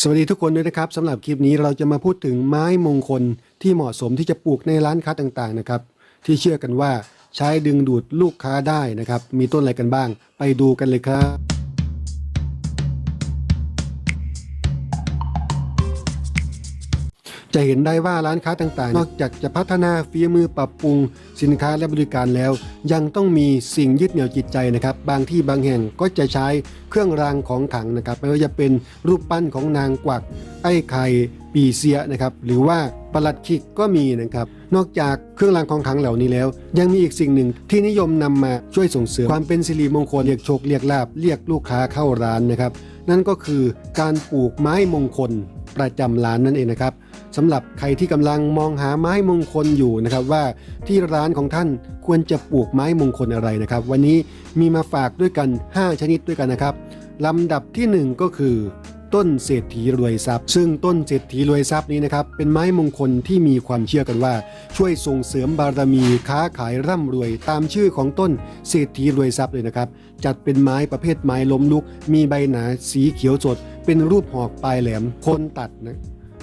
สวัสดีทุกคนด้วยนะครับสำหรับคลิปนี้เราจะมาพูดถึงไม้มงคลที่เหมาะสมที่จะปลูกในร้านค้าต่างๆนะครับ ที่เชื่อกันว่าใช้ดึงดูดลูกค้าได้นะครับ มีต้นอะไรกันบ้าง ไปดูกันเลยครับ จะเห็นได้ว่าร้านค้าต่างๆ นอกจากจะพัฒนาฝีมือปรับปรุง สินค้าและบริการแล้ว ยังต้องมีสิ่งยึดเหนี่ยวจิตใจนะครับ บางที่บางแห่งก็จะใช้เครื่องรางของขลังนะครับไม่ว่าจะเป็นรูปปั้นของนางกวัก ไอ้ไข่ปีเสียนะครับหรือว่าประหลัดขิกก็มีนะครับนอกจากเครื่องรางของขลังเหล่านี้แล้ว ยังมีอีกสิ่งหนึ่งที่นิยมนำมาช่วยส่งเสริมความเป็นสิริมงคลเรียกโชคเรียกลาบเรียกลูกค้าเข้าร้านนะครับ นั่นก็คือการปลูกไม้มงคลประจำร้านนั่นเองนะครับ สำหรับใครที่กำลังมองหาไม้มงคลอยู่นะครับว่าที่ร้านของท่านควรจะปลูกไม้มงคลอะไรนะครับ วันนี้มีมาฝากด้วยกัน 5 ชนิดด้วยกันนะครับลำดับทีหนึ่1 ก็คือ ต้นเศรษฐีรวยทรัพย์ ซึ่งต้นเศรษฐีรวยทรัพย์นี้นะครับเป็นไม้มงคลที่มีความเชื่อกันว่า ช่วยส่งเสริมบารมีค้าขายร่ำรวย ตามชื่อของต้นเศรษฐีรวยทรัพย์เลยนะครับ จัดเป็นไม้ประเภทไม้ล้มลุก มีใบหนาสีเขียวสดเป็นรูปหอกปลายแหลมคนตัดนะ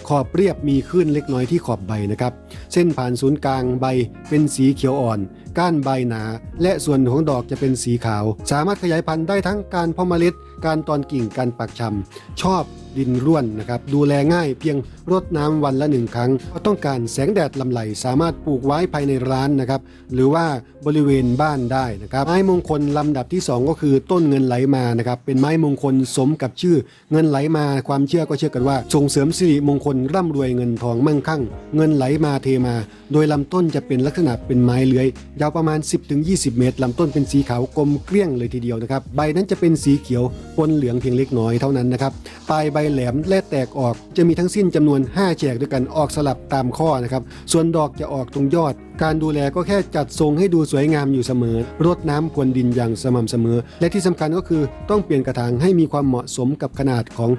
ขอบเรียบมีขึ้นเล็กน้อยที่ขอบใบนะครับ เส้นผ่านศูนย์กลางใบเป็นสีเขียวอ่อน ก้านใบหนา และส่วนของดอกจะเป็นสีขาว สามารถขยายพันธุ์ได้ทั้งการเพาะเมล็ด การตอนกิ่งการปักชำชอบ ดินร่วนนะครับ ดูแลง่ายเพียงรดน้ำวันละหนึ่งครั้งก็ต้องการแสงแดดลำไหลสามารถปลูกไว้ภายในร้านนะครับ หรือว่าบริเวณบ้านได้นะครับ ไม้มงคลลำดับที่ 2 ก็คือต้นเงินไหลมานะครับ เป็นไม้มงคลสมกับชื่อเงินไหลมาความเชื่อก็เชื่อกันว่า ส่งเสริมสิริมงคลร่ำรวยเงินทองมั่งคั่ง เงินไหลมาเทมา โดยลำต้นจะเป็นลักษณะเป็นไม้เลื้อยยาวประมาณ 10-20 เมตรลำต้นเป็นสีขาวกลมเกลี้ยงเลยทีเดียวนะครับใบนั้นจะเป็นสีเขียวปนเหลืองเพียงเล็กน้อยเท่านั้นนะครับปลายใบแหลมและแตกออกจะมีทั้งสิ้นจำนวน 5 แฉกด้วยกันออกสลับตามข้อนะครับส่วนดอกจะออกตรงยอด การดูแลก็แค่จัดทรงให้ดูสวยงามอยู่เสมอรดน้ำพรวนดินอย่างสม่ำเสมอ และที่สำคัญก็คือต้องเปลี่ยนกระถางให้มีความเหมาะสมกับขนาดของ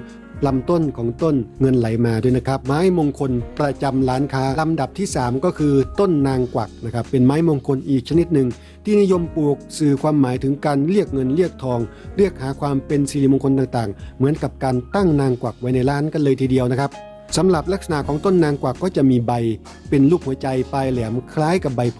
ลำต้นของต้นเงินไหลมาด้วยนะครับ ไม้มงคลประจำร้านค้าลำดับที่ 3 ก็คือต้นนางกวักนะครับเป็นไม้มงคลอีกชนิดหนึ่ง ที่นิยมปลูกสื่อความหมายถึงการเรียกเงินเรียกทอง เรียกหาความเป็นสิริมงคลต่างๆ เหมือนกับการตั้งนางกวักไว้ในร้านกันเลยทีเดียวนะครับ สำหรับลักษณะของต้นนางกวักก็จะมีใบเป็นลูกหัวใจปลายแหลมคล้ายกับใบโพ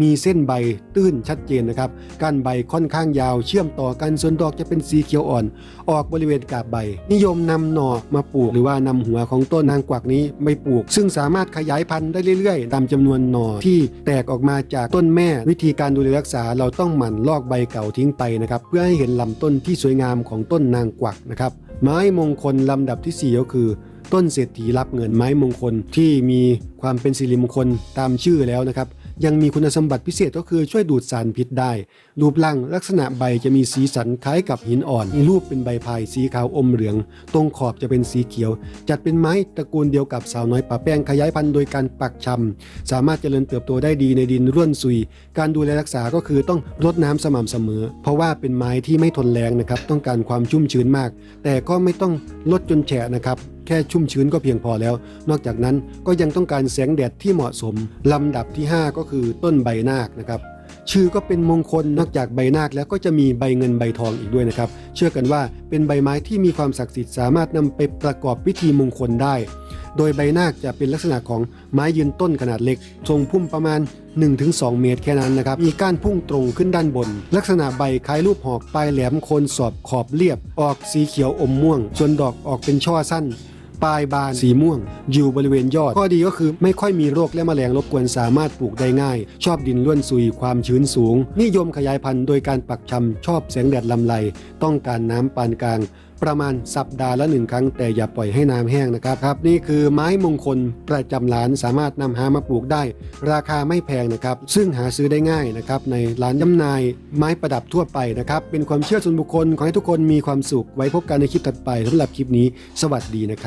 มีเส้นใบตื้นชัดเจนนะครับก้านใบค่อนข้างยาวเชื่อมต่อกันส่วนดอกจะเป็นสีเขียวอ่อน ออกบริเวณกาบใบ นิยมนำหน่อมาปลูก หรือว่านำหัวของต้นนางกวักนี้ไม่ปลูก ซึ่งสามารถขยายพันธุ์ได้เรื่อยๆ ตามจำนวนหน่อที่แตกออกมาจากต้นแม่ วิธีการดูแลรักษาเราต้องหมั่นลอกใบเก่าทิ้งไปนะครับเพื่อให้เห็นลำต้นที่สวยงามของต้นนางกวักนะครับ ไม้มงคลลำดับที่สี่ก็คือ ต้นเศรษฐีรับเงินไม้มงคลที่มีความเป็นสิริมงคลตามชื่อแล้วนะครับ ยังมีคุณสมบัติพิเศษก็คือช่วยดูดสารพิษได้ รูปร่างลักษณะใบจะมีสีสันคล้ายกับหินอ่อน มีรูปเป็นใบพายสีขาวอมเหลือง ตรงขอบจะเป็นสีเขียว จัดเป็นไม้ตระกูลเดียวกับสาวน้อยป่าแป้งขยายพันธุ์โดยการปักชำ สามารถเจริญเติบโตได้ดีในดินร่วนซุย การดูแลรักษาก็คือต้องรดน้ำสม่ำเสมอ เพราะว่าเป็นไม้ที่ไม่ทนแรงนะครับ ต้องการความชุ่มชื้นมาก แต่ก็ไม่ต้องลดจนแฉะนะครับ แค่ชุ่มชื้นก็เพียงพอแล้ว นอกจากนั้นก็ยังต้องการแสงแดดที่เหมาะสม ลำดับที่ 5 ก็คือต้นใบนาคนะครับชื่อก็เป็นมงคลนอกจากใบนาคแล้วก็จะมีใบเงินใบทองอีกด้วยนะครับ เชื่อกันว่าเป็นใบไม้ที่มีความศักดิ์สิทธิ์สามารถนำไปประกอบพิธีมงคลได้ โดยใบนาคจะเป็นลักษณะของไม้ยืนต้นขนาดเล็ก ทรงพุ่มประมาณ 1-2 เมตรแค่นั้นนะครับ มีก้านพุ่งตรงขึ้นด้านบน ลักษณะใบคล้ายรูปหอกปลายแหลมโคนสอบขอบเรียบ ออกสีเขียวอมม่วง ส่วนดอกออกเป็นช่อสั้น ปลายบานสีม่วง อยู่บริเวณยอด ข้อดีก็คือไม่ค่อยมีโรคและแมลงรบกวนสามารถปลูกได้ง่าย ชอบดินล้วนซุยความชื้นสูง นิยมขยายพันธุ์โดยการปักชำชอบแสงแดดลำไรต้องการน้ำปานกลางประมาณสัปดาห์ละหนึ่งครั้งแต่อย่าปล่อยให้น้ำแห้งนะครับครับ นี่คือไม้มงคลประจำร้านสามารถนำหามาปลูกได้ ราคาไม่แพงนะครับ ซึ่งหาซื้อได้ง่ายนะครับ ในร้านจำหน่ายไม้ประดับทั่วไปนะครับ เป็นความเชื่อส่วนบุคคล ขอให้ทุกคนมีความสุขไว้พบกันในคลิปถัดไปสำหรับคลิปนี้ สวัสดีนะครับ